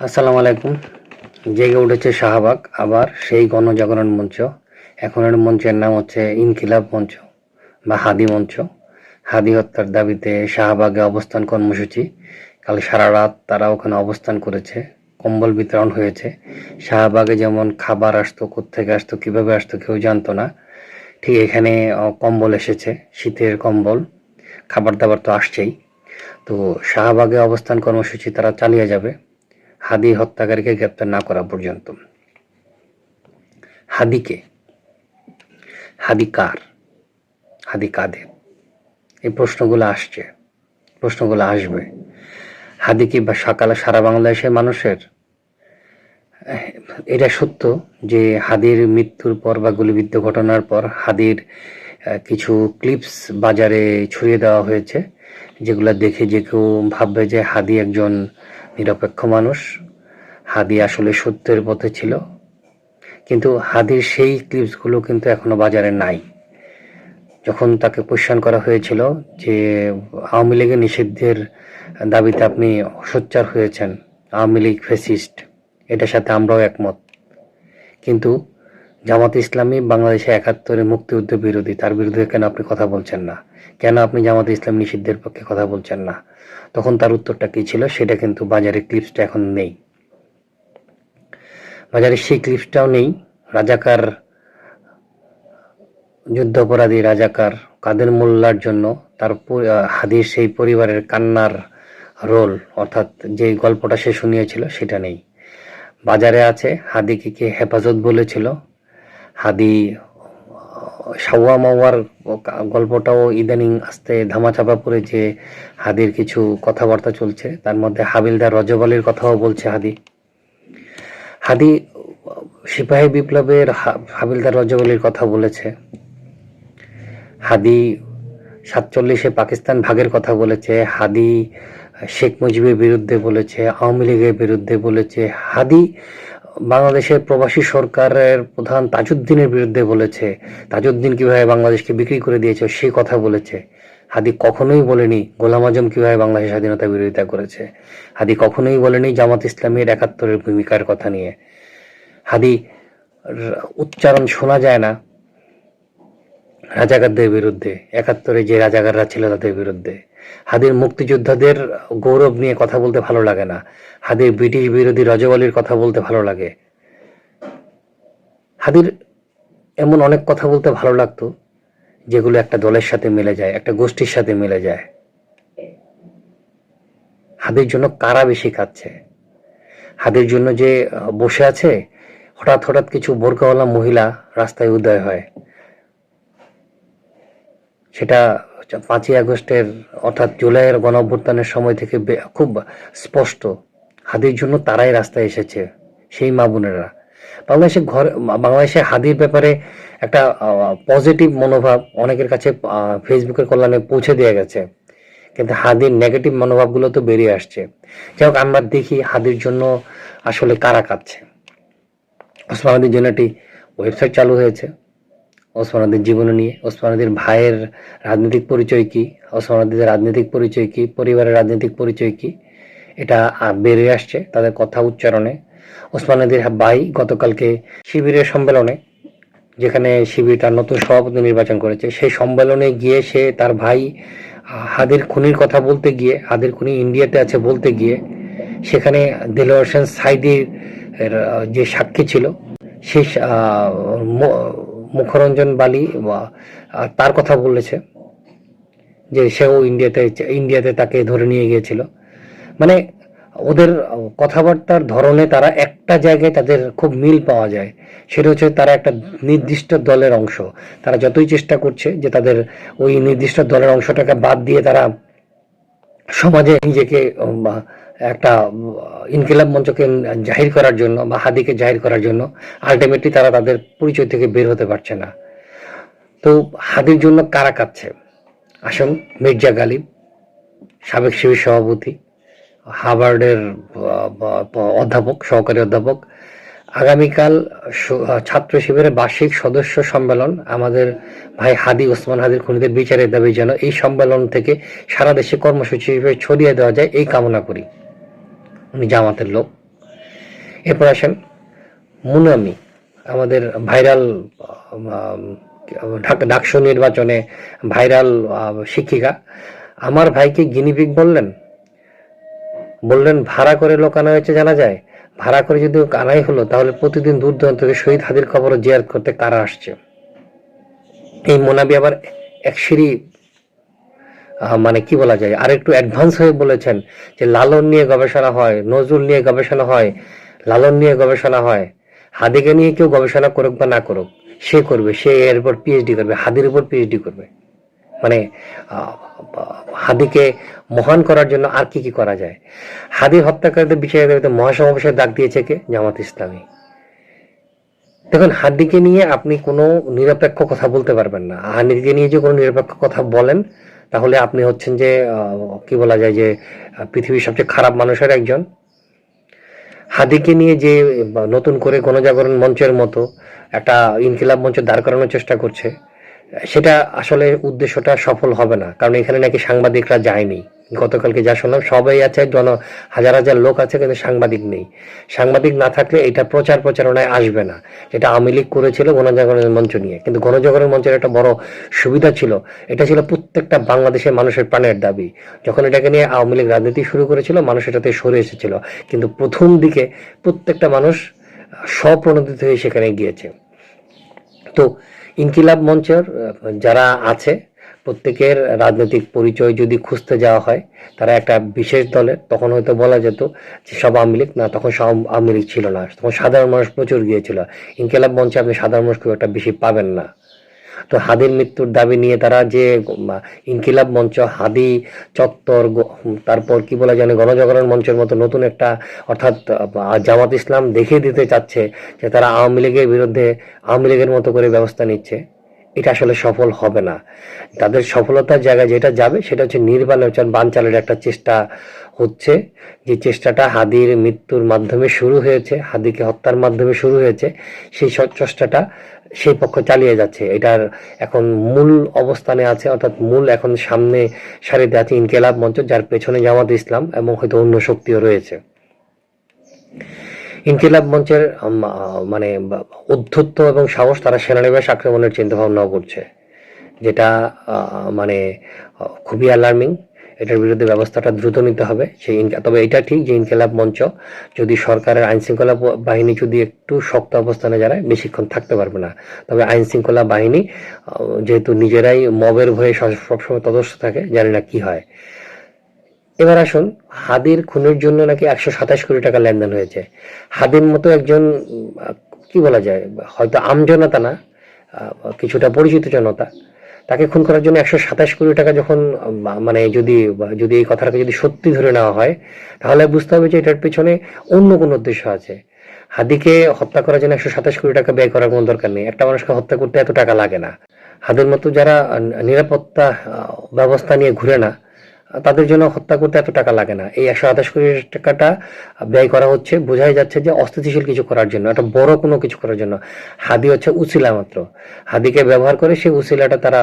আসসালামু আলাইকুম। জেগে উঠেছে শাহবাগ, আবার সেই গণজাগরণ মঞ্চ। এখন এর মঞ্চের নাম হচ্ছে ইনকিলাব মঞ্চ বা হাদি মঞ্চ। হাদি হত্যার দাবিতে শাহবাগে অবস্থান কর্মসূচি। কাল সারা রাত তারা ওখানে অবস্থান করেছে। কম্বল বিতরণ হয়েছে। শাহবাগে যেমন খাবার আসতো, কোত্থেকে আসতো, কীভাবে আসতো কেউ জানতো না। ঠিক এখানে কম্বল এসেছে, শীতের কম্বল। খাবার দাবার তো আসছেই। তো শাহবাগে অবস্থান কর্মসূচি তারা চালিয়ে যাবে। হাদি হত্যাকারীকে গ্রেপ্তার না করা পর্যন্ত। হাদিকে। হাদি কার? হাদি কাদের? এই প্রশ্নগুলো আসছে। প্রশ্নগুলো আসবে। হাদি কি বা সকালে সারা বাংলাদেশের মানুষের? এটা সত্য যে হাদির মৃত্যুর পর বা গুলিবিদ্ধ ঘটনার পর হাদির কিছু ক্লিপস বাজারে ছড়িয়ে দেওয়া হয়েছে, যেগুলো দেখে যে কেউ ভাববে যে হাদি একজন নিরপেক্ষ মানুষ। হাদি আসলে সত্যের পথে ছিল। কিন্তু হাদির সেই ক্লিপসগুলো কিন্তু এখনও বাজারে নাই। যখন তাকে কোশ্চান করা হয়েছিল যে, আওয়ামী লীগের নিষিদ্ধের দাবিতে আপনি সোচ্চার হয়েছেন, আওয়ামী লীগ ফেসিস্ট এটার সাথে আমরাও একমত। কিন্তু জামাত ইসলামী বাংলাদেশে একাত্তরে মুক্তিযুদ্ধ বিরোধী, তার বিরুদ্ধে কেন আপনি কথা বলছেন না? কেন আপনি জামাত ইসলাম নিষিদ্ধের পক্ষে কথা বলছেন না? তখন তার উত্তরটা কি ছিল? সেটা কিন্তু বাজারে ক্লিপসটা এখন নেই। বাজারে সেই ক্লিপসটাও নেই। রাজাকার, যুদ্ধাপরাধী রাজাকার কাদের মোল্লার জন্য তার হাদির সেই পরিবারের কান্নার রোল, অর্থাৎ যে গল্পটা সে শুনিয়েছিল সেটা নেই। বাজারে আছে, হাদিকে কে হেফাজত বলেছিল হাদি সাওয়া মাওয়ার গল্পটাও ইদানিং আস্তে ধামাচাপা পড়ে যে হাদির কিছু কথাবার্তা চলছে। তার মধ্যে হাবিলদার রজবালির কথাও বলছে হাদি। হাদি সিপাহী বিপ্লবের হাবিলদার রজবালির কথা বলেছে। হাদি সাতচল্লিশে পাকিস্তান ভাগের কথা বলেছে। হাদি শেখ মুজিবের বিরুদ্ধে বলেছে, আওয়ামী লীগের বিরুদ্ধে বলেছে। হাদি বাংলাদেশের প্রবাসী সরকারের প্রধান তাজউদ্দিনের বিরুদ্ধে বলেছে। তাজউদ্দিন কীভাবে বাংলাদেশকে বিক্রি করে দিয়েছে সেই কথা বলেছে। হাদি কখনোই বলেনি গোলাম আজম কীভাবে বাংলাদেশের স্বাধীনতা বিরোধিতা করেছে। হাদি কখনোই বলেনি জামাত ইসলামের একাত্তরের ভূমিকার কথা নিয়ে। হাদি উচ্চারণ শোনা যায় না রাজাকারদের বিরুদ্ধে। একাত্তরে যে রাজাকাররা ছিল তাদের বিরুদ্ধে। হাদির মুক্তিযোদ্ধাদের গৌরব নিয়ে কথা বলতে ভালো লাগে না। হাদির ব্রিটিশ বিরোধী রজওয়ালির কথা বলতে ভালো লাগে। হাদির এমন অনেক কথা বলতে ভালো লাগতো, যেগুলো একটা দলের সাথে মিলে যায়, একটা গোষ্ঠীর সাথে মিলে যায়। হাদির জন্য কারা বেশি খাচ্ছে হাদির জন্য যে বসে আছে, হঠাৎ হঠাৎ কিছু বোরকাওয়ালা মহিলা রাস্তায় উদয় হয়। সেটা পাঁচই আগস্টের অর্থাৎ জুলাইয়ের গণ অভ্যুত্থানের সময় থেকে খুব স্পষ্ট, হাদির জন্য তারাই রাস্তায় এসেছে, সেই মা বোনেরা। বাংলাদেশে ঘর, বাংলাদেশে হাদির ব্যাপারে একটা পজিটিভ মনোভাব অনেকের কাছে ফেসবুকের কল্যাণে পৌঁছে দেওয়া গেছে। কিন্তু হাদির নেগেটিভ মনোভাবগুলো তো বেরিয়ে আসছে। যাই হোক, আমরা দেখি হাদির জন্য আসলে কারা কাঁদছে। ওসমান হাদির জন্য একটি ওয়েবসাইট চালু হয়েছে। ওসমান হাদির জীবনী নিয়ে ওসমান হাদির ভাইয়ের রাজনৈতিক পরিচয় কি ওসমান হাদির রাজনৈতিক পরিচয় কি, পরিবারের রাজনৈতিক পরিচয় কি, এটা বেরিয়ে আসছে তাদের কথা উচ্চারণে। ওসমান হাদির ভাই গতকালকে শিবিরের সম্মেলনে, যেখানে শিবির তার নতুন সভাপতি নির্বাচন করেছে, সেই সম্মেলনে গিয়ে সে তার ভাই হাদির খুনির কথা বলতে গিয়ে, হাদির খুনি ইন্ডিয়াতে আছে বলতে গিয়ে, সেখানে দিলওয়ার হোসেন সাইদির যে সাক্ষী ছিল ম- মুখরঞ্জন বালি বা, তার কথা বলেছে যে সেও ইন্ডিয়াতে ইন্ডিয়াতে তাকে ধরে নিয়ে গিয়েছিল। মানে ওদের কথাবার্তার ধরনে তারা একটা জায়গায় তাদের খুব মিল পাওয়া যায়। সেটা হচ্ছে তারা একটা নির্দিষ্ট দলের অংশ। তারা যতই চেষ্টা করছে যে তাদের ওই নির্দিষ্ট দলের অংশটাকে বাদ দিয়ে তারা সমাজে নিজেকে একটা ইনকিলাব মঞ্চকে জাহির করার জন্য বা হাদিকে জাহির করার জন্য আলটিমেটলি তারা তাদের পরিচয় থেকে বের হতে পারছে না। তো হাদির জন্য কারা কাঁদছে? আসুন, মির্জা গালিব, সাবেক শিবির সভাপতি, হার্ভার্ডের অধ্যাপক, সহকারী অধ্যাপক। আগামীকাল ছাত্র শিবিরের বার্ষিক সদস্য সম্মেলন আমাদের ভাই হাদি ওসমান হাদির খুনিদের বিচারের দাবি যেন এই সম্মেলন থেকে সারা দেশে কর্মসূচি হিসেবে ছড়িয়ে দেওয়া যায়, এই কামনা করি। উনি জামাতের লোক। এরপর আসেন মুনামি, আমাদের ভাইরাল ডাকসু নির্বাচনে ভাইরাল শিক্ষিকা। আমার ভাইকে গিনিপিক বললেন। বললেন, ভাড়া করে লোক আনা হয়েছে জানা যায়। ভাড়া করে যদি আনাই হলো, তাহলে প্রতিদিন দূর দূরান্ত থেকে শহীদ হাদির খবর জিয়ার করতে কারা আসছে? এই মোনাবি আবার এক সিঁড়ি মানে কি বলা যায় আর একটু অ্যাডভান্স হয়ে বলেছেন যে লালন নিয়ে গবেষণা হয়, নজরুল নিয়ে গবেষণা হয়, লালন নিয়ে গবেষণা হয়, হাদিকে নিয়ে কেউ গবেষণা করুক বা না করুক, সে করবে, সে এর উপর পিএইচডি করবে, হাদির উপর পিএইচডি করবে। মানে হাদিকে মহান করার জন্য আর কি কি করা যায়? হাদি হত্যাকারীদের দাবিতে মহাসমাবেশের ডাক দিয়েছে কে? জামাত ইসলামী। দেখুন, হাদিকে নিয়ে আপনি কোনো নিরপেক্ষ কথা বলতে পারবেন না। হাদিকে নিয়ে যে কোনো নিরপেক্ষ কথা বলেন তাহলে আপনি হচ্ছেন যে কি বলা যায় যে পৃথিবীর সবচেয়ে খারাপ মানুষের একজন। হাদিকে নিয়ে যে নতুন করে গণজাগরণ মঞ্চের মতো একটা ইনকিলাব মঞ্চ দাঁড় করানোর চেষ্টা করছে, সেটা আসলে উদ্দেশ্যটা সফল হবে না। কারণ এখানে নাকি সাংবাদিকরা যায়নি। গতকালকে যা শুনলাম, সবাই আছে, জন, হাজার হাজার লোক আছে, কিন্তু সাংবাদিক নেই। সাংবাদিক না থাকলে এটা প্রচার প্রচারণায় আসবে না। এটা আওয়ামী লীগ করেছিল গণজাগরণের মঞ্চ নিয়ে। কিন্তু গণজাগরণ মঞ্চের একটা বড় সুবিধা ছিল, এটা ছিল প্রত্যেকটা বাংলাদেশের মানুষের প্রাণের দাবি। যখন এটাকে নিয়ে আওয়ামী লীগ রাজনীতি শুরু করেছিল, মানুষ এটাতে সরে এসেছিল। কিন্তু প্রথম দিকে প্রত্যেকটা মানুষ স্বপ্রণোদিত হয়ে সেখানে গিয়েছে। তো ইনকিলাব মঞ্চের যারা আছে প্রত্যেকের রাজনৈতিক পরিচয় যদি খুঁজতে যাওয়া হয়, তারা একটা বিশেষ দলের, তখন হয়তো বলা যেত যে সব আওয়ামী লীগ, না, তখন সব আওয়ামী লীগ ছিল না। তখন সাধারণ মানুষ প্রচুর গিয়েছিল। ইনকেলাব মঞ্চে আপনি সাধারণ মানুষ খুব একটা বেশি পাবেন না। তো হাদির মৃত্যুর দাবি নিয়ে তারা যে ইনকিলাব মঞ্চ, হাদি, চত্বর তারপর কি বলা জানে গণজাগরণ মঞ্চের মতো নতুন একটা, অর্থাৎ জামাত ইসলাম দেখিয়ে দিতে চাচ্ছে যে তারা আওয়ামী লীগের বিরুদ্ধে আওয়ামী লীগের মতো করে ব্যবস্থা নিচ্ছে। এটা আসলে সফল হবে না। তাদের সফলতার জায়গায় যেটা যাবে সেটা হচ্ছে নির্বাচন বানচালের একটা চেষ্টা হচ্ছে। যে চেষ্টাটা হাদির মৃত্যুর মাধ্যমে শুরু হয়েছে, হাদিকে হত্যার মাধ্যমে শুরু হয়েছে, সেই চেষ্টাটা সেই পক্ষ চালিয়ে যাচ্ছে। এটার এখন মূল অবস্থানে আছে, অর্থাৎ মূল এখন সামনে সারিতে আছে ইনকেলাব মঞ্চ, যার পেছনে জামাত ইসলাম এবং হয়তো অন্য শক্তিও রয়েছে। ইনকিলাব মঞ্চের মানে উদ্ধত্ত এবং সাহস তারা সেনানিবাস আক্রমণের চিন্তা ভাবনাও করছে। যেটা মানে খুবই অ্যালার্মিং এটার বিরুদ্ধে ব্যবস্থাটা দ্রুত নিতে হবে। সেই তবে এটা ঠিক যে ইনকিলাব মঞ্চ যদি সরকারের আইন শৃঙ্খলা বাহিনী যদি একটু শক্ত অবস্থানে যায় বেশিক্ষণ থাকতে পারবে না। তবে আইন শৃঙ্খলা বাহিনী যেহেতু নিজেরাই মবের ভয়ে সবসময় তদস্থ থাকে, জানি না কি হয়। এবার আসুন, হাদির খুনের জন্য নাকি একশো সাতাশ কোটি টাকা লেনদেন হয়েছে। হাদির মতো একজন, কি বলা যায়, হয়তো আমজনতা না, কিছুটা পরিচিত জনতা, তাকে খুন করার জন্য একশো সাতাশ কোটি টাকা যখন মানে যদি যদি এই কথাটাকে যদি সত্যি ধরে নেওয়া হয়, তাহলে বুঝতে হবে যে এটার পেছনে অন্য কোনো উদ্দেশ্য আছে। হাদিকে হত্যা করার জন্য একশো সাতাশ কোটি টাকা ব্যয় করার কোনো দরকার নেই। একটা মানুষকে হত্যা করতে এত টাকা লাগে না। হাদির মতো যারা নিরাপত্তা ব্যবস্থা নিয়ে ঘুরে না তাদের জন্য হত্যা করতে এত টাকা লাগে না। এই একশো আঠাশ কোটি টাকাটা ব্যয় করা হচ্ছে, বোঝাই যাচ্ছে যে অস্থিতিশীল কিছু করার জন্য, একটা বড় কোনো কিছু করার জন্য। হাদি হচ্ছে উচিলা মাত্র। হাদিকে ব্যবহার করে সেই উচিলাটা তারা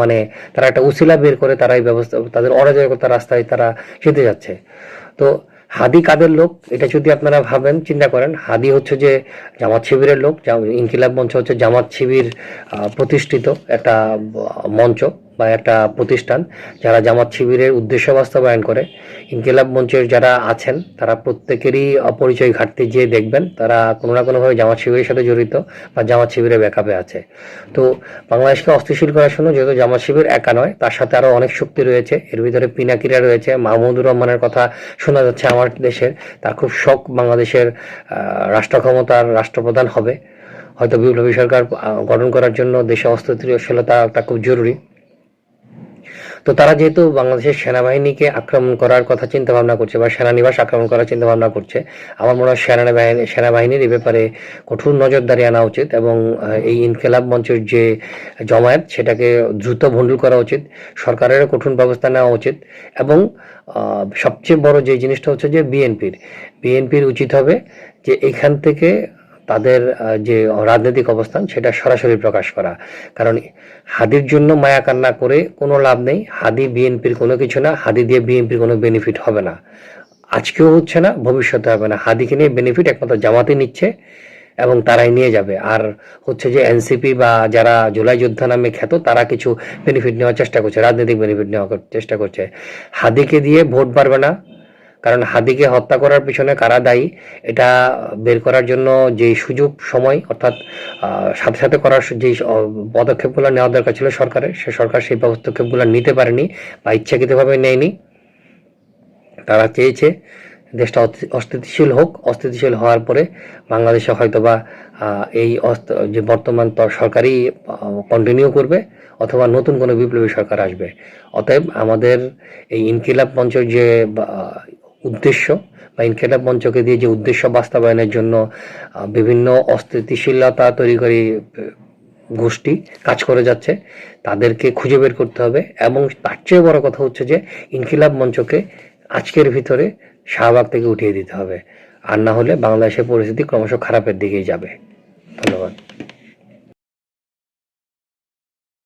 মানে তারা একটা উচিলা বের করে, তারা এই ব্যবস্থা, তাদের অরাজকতা রাস্তায় তারা যেতে যাচ্ছে। তো হাদি কাদের লোক? এটা যদি আপনারা ভাবেন, চিন্তা করেন। হাদি হচ্ছে যে জামাত শিবিরের লোক ইনকিলাব মঞ্চ হচ্ছে জামাত শিবির প্রতিষ্ঠিত একটা মঞ্চ বা একটা প্রতিষ্ঠান, যারা জামাত শিবিরের উদ্দেশ্য বাস্তবায়ন করে। ইনকিলাব মঞ্চের যারা আছেন, তারা প্রত্যেকেরই অপরিচয় পরিচয় ঘাটতি যে দেখবেন, তারা কোনো না কোনোভাবে জামাত শিবিরের সাথে জড়িত বা জামাত শিবিরের ব্যাকআপে আছে। তো বাংলাদেশকে অস্থিতিশীল করার জন্য যেহেতু জামাত শিবির একা নয়, তার সাথে আরও অনেক শক্তি রয়েছে। এর ভিতরে পিনাকিরা রয়েছে, মাহমুদুর রহমানের কথা শোনা যাচ্ছে আমার দেশের। তার খুব শখ বাংলাদেশের রাষ্ট্র ক্ষমতার রাষ্ট্রপ্রধান হবে। হয়তো বিপ্লবী সরকার গঠন করার জন্য দেশে অস্থিতিশীলতাটা খুব জরুরি। তো তারা যেহেতু বাংলাদেশের সেনাবাহিনীকে আক্রমণ করার কথা চিন্তা ভাবনা করছে বা সেনানিবাস আক্রমণ করার চিন্তা ভাবনা করছে, আমার মনে হয় সেনাবাহিনী, সেনাবাহিনীর এ ব্যাপারে কঠোর নজরদারি আনা উচিত এবং এই ইনকেলাব মঞ্চের যে জমায়েত সেটাকে দ্রুত ভণ্ডুল করা উচিত, সরকারেরও কঠোর ব্যবস্থা নেওয়া উচিত এবং সবচেয়ে বড় যে জিনিসটা হচ্ছে যে বিএনপির বিএনপির উচিত হবে যে এখান থেকে তাদের যে রাজনৈতিক অবস্থান, সেটা সরাসরি প্রকাশ করা। কারণ হাদির জন্য মায়া কান্না করে কোনো লাভ নেই। হাদি বিএনপির কোনো কিছু না। হাদি দিয়ে বিএনপির কোনো বেনিফিট হবে না। আজকেও হচ্ছে না, ভবিষ্যতে হবে না। হাদিকে নিয়ে বেনিফিট একমাত্র জামাতে নিচ্ছে এবং তারাই নিয়ে যাবে। আর হচ্ছে যে এনসিপি বা যারা জুলাই যোদ্ধা নামে খ্যাত, তারা কিছু বেনিফিট নেওয়ার চেষ্টা করছে, রাজনৈতিক বেনিফিট নেওয়ার চেষ্টা করছে। হাদিকে দিয়ে ভোট পারবে না। কারণ হাদিকে হত্যা করার পিছনে কারা দায়ী, এটা বের করার জন্য যে সুযোগ, সময়, অর্থাৎ সাথে সাথে করার যে পদক্ষেপগুলো নেওয়া দরকার ছিল সরকারের, সে সরকার সেই পদক্ষেপগুলো নিতে পারেনি বা ইচ্ছাকৃতভাবে নেয়নি। তারা চেয়েছে দেশটা অস্থি- অস্থিতিশীল হোক, অস্থিতিশীল হওয়ার পরে বাংলাদেশে হয়তোবা এই যে বর্তমান সরকারই কন্টিনিউ করবে অথবা নতুন কোনো বিপ্লবী সরকার আসবে। অতএব আমাদের এই ইনকিলাব মঞ্চের যে উদ্দেশ্য বা ইনকিলাব মঞ্চকে দিয়ে যে উদ্দেশ্য বাস্তবায়নের জন্য বিভিন্ন অস্থিতিশীলতা তৈরি করে গোষ্ঠী কাজ করে যাচ্ছে, তাদেরকে খুঁজে বের করতে হবে। এবং তার চেয়ে বড় কথা হচ্ছে যে, ইনকিলাব মঞ্চকে আজকের ভিতরে শাহবাগ থেকে উঠিয়ে দিতে হবে। আর না হলে বাংলাদেশের পরিস্থিতি ক্রমশ খারাপের দিকেই যাবে। ধন্যবাদ।